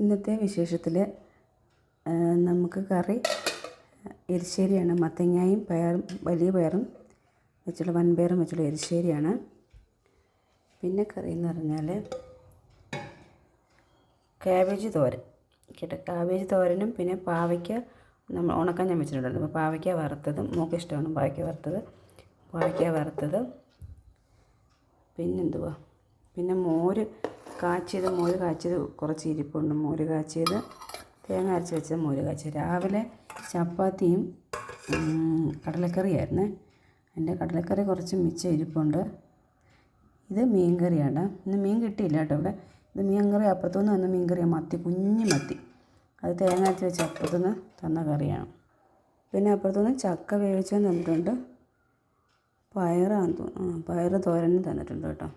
ഇന്നത്തെ വിശേഷത്തിൽ നമുക്ക് കറി എരിശ്ശേരിയാണ്. മത്തങ്ങായും പയറും വലിയ പയറും വെച്ചുള്ള വൻപയറും വെച്ചുള്ള എരിശ്ശേരിയാണ്. പിന്നെ കറി എന്ന് പറഞ്ഞാൽ കാബേജ് തോരൻ. കേട്ടോ? കാബേജ് തോരനും പിന്നെ പാവയ്ക്ക നമ്മൾ ഉണക്കാൻ ഞാൻ വെച്ചിട്ടുണ്ടായിരുന്നു. അപ്പോൾ പാവയ്ക്ക വറുത്തതും മോക്ക് ഇഷ്ടമാണ് പാവയ്ക്ക വറുത്തത്. പാവയ്ക്ക വറുത്തത്. പിന്നെന്തുവാ? പിന്നെ മോര് കാച്ചിയത് മോര് കാച്ചിയത് കുറച്ച് ഇരിപ്പുണ്ട്. മോര് കാച്ചിയത് തേങ്ങ അരച്ച് വെച്ചത് മോര് കാച്ചിയത്. രാവിലെ ചപ്പാത്തിയും കടലക്കറിയായിരുന്നു. എന്റെ കടലക്കറി കുറച്ച് മിച്ചം ഇരിപ്പുണ്ട്. ഇത് മീൻ കറിയാണ് ഇന്ന് മീൻ കിട്ടിയില്ല കേട്ടോ ഇവിടെ. ഇത് മീൻ കറി അപ്പുറത്തുനിന്ന് വന്ന മീൻ കറിയാണ് മത്തി കുഞ്ഞു മത്തി. അത് തേങ്ങ അരച്ച് വെച്ച് അപ്പുറത്തുനിന്ന് തന്ന കറിയാണ്. പിന്നെ അപ്പുറത്തുനിന്ന് ചക്ക വേവിച്ചു തന്നിട്ടുണ്ട് പയറാന്ന് തോന്നുന്നു. ആ പയറ് തോരനും തന്നിട്ടുണ്ട് കേട്ടോ.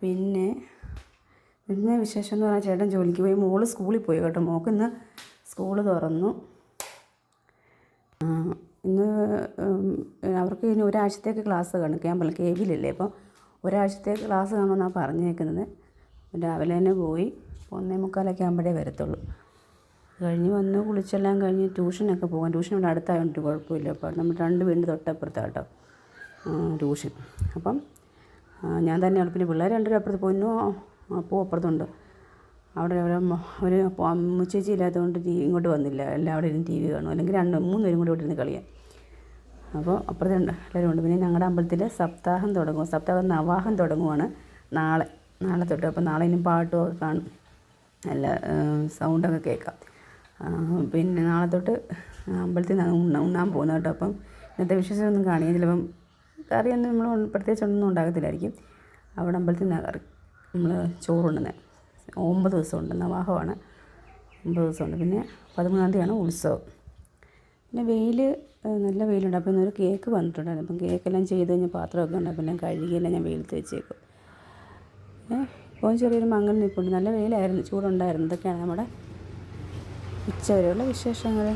പിന്നെ ഇന്ന് വിശേഷം എന്ന് പറഞ്ഞാൽ ചേട്ടൻ ജോലിക്ക് പോയി. മോൾ സ്കൂളിൽ പോയി കേട്ടോ. മോൾക്ക് ഇന്ന് സ്കൂൾ തുറന്നു. ഇന്ന് അവർക്ക് ഇനി ഒരാഴ്ചത്തേക്ക് ക്ലാസ് കാണും. ക്യാമ്പല്ല കെ വിയിലല്ലേ ഒരാഴ്ചത്തേക്ക് ക്ലാസ് കാണുമെന്നാണ് പറഞ്ഞേക്കുന്നത്. രാവിലെ തന്നെ പോയി. ഒന്നേ മുക്കാലൊക്കെ ആകുമ്പോഴേ വരത്തുള്ളൂ. കഴിഞ്ഞ് വന്ന് കുളിച്ചെല്ലാം കഴിഞ്ഞ് ട്യൂഷനൊക്കെ പോകാം. ട്യൂഷൻ ഇവിടെ അടുത്തായതുകൊണ്ട് കുഴപ്പമില്ല. അപ്പോൾ നമ്മൾ രണ്ട് വീടിന്റെ തൊട്ടപ്പുറത്താണ് കേട്ടോ. ട്യൂഷൻ. അപ്പം ഞാൻ തന്നെ പിന്നെ പിള്ളേർ രണ്ടുപേരും അപ്പുറത്ത് പൊന്നു അപ്പോൾ അപ്പുറത്തുണ്ട്. അവിടെ അവിടെ ഒരു മുച്ചേച്ചി ഇല്ലാത്തതുകൊണ്ട് ടി ഇങ്ങോട്ട് വന്നില്ല. എല്ലാവരും ഇരുന്ന് ടി വി കാണും. അല്ലെങ്കിൽ രണ്ട് മൂന്ന് പേരും കൂടി ഇവിടെ ഇരുന്ന് കളിയാം. അപ്പോൾ അപ്പുറത്ത് എല്ലാവരും ഉണ്ട്. പിന്നെ ഞങ്ങളുടെ അമ്പലത്തിൽ സപ്താഹം തുടങ്ങും. സപ്താഹം നവാഹം തുടങ്ങുവാണ് നാളെ. നാളെ തൊട്ട് അപ്പോൾ നാളെ ഇനി പാട്ടുമൊക്കെ കാണും. നല്ല സൗണ്ടൊക്കെ കേൾക്കാം. പിന്നെ നാളെ തൊട്ട് അമ്പലത്തിൽ നിന്ന് ഉണ്ണ ഉണ്ണാൻ പോകുന്ന കേട്ടോ അപ്പം ഇന്നത്തെ വിശേഷമൊന്നും കാണില്ല ചിലപ്പം കറിയൊന്നും നമ്മൾ പ്രത്യേകിച്ച് ഒന്നും ഉണ്ടാകത്തില്ലായിരിക്കും അവിടെ അമ്പലത്തിൽ നിന്നാണ് കറി. നമ്മൾ ചോറുണ്ണുന്നത് ഒമ്പത് ദിവസമുണ്ട് നവാഹമാണ്. ഒമ്പത് ദിവസമുണ്ട് പിന്നെ പതിമൂന്നാം തീയതിയാണ് ഉത്സവം. പിന്നെ വെയിൽ നല്ല വെയിലുണ്ട്. അപ്പോൾ ഇന്നൊരു കേക്ക് വന്നിട്ടുണ്ടായിരുന്നു. അപ്പം കേക്കെല്ലാം ചെയ്ത് കഴിഞ്ഞ് പാത്രമൊക്കെ ഉണ്ട്. അപ്പം ഞാൻ കഴുകിയെല്ലാം ഞാൻ വെയിലത്ത് വെച്ചേക്കും. ഇപ്പോൾ ചെറിയൊരു മങ്ങൽ നിൽപ്പുണ്ട് നല്ല വെയിലായിരുന്നു. ചൂടുണ്ടായിരുന്നു. ഇതൊക്കെയാണ് നമ്മുടെ ഉച്ച വരെയുള്ള വിശേഷങ്ങൾ.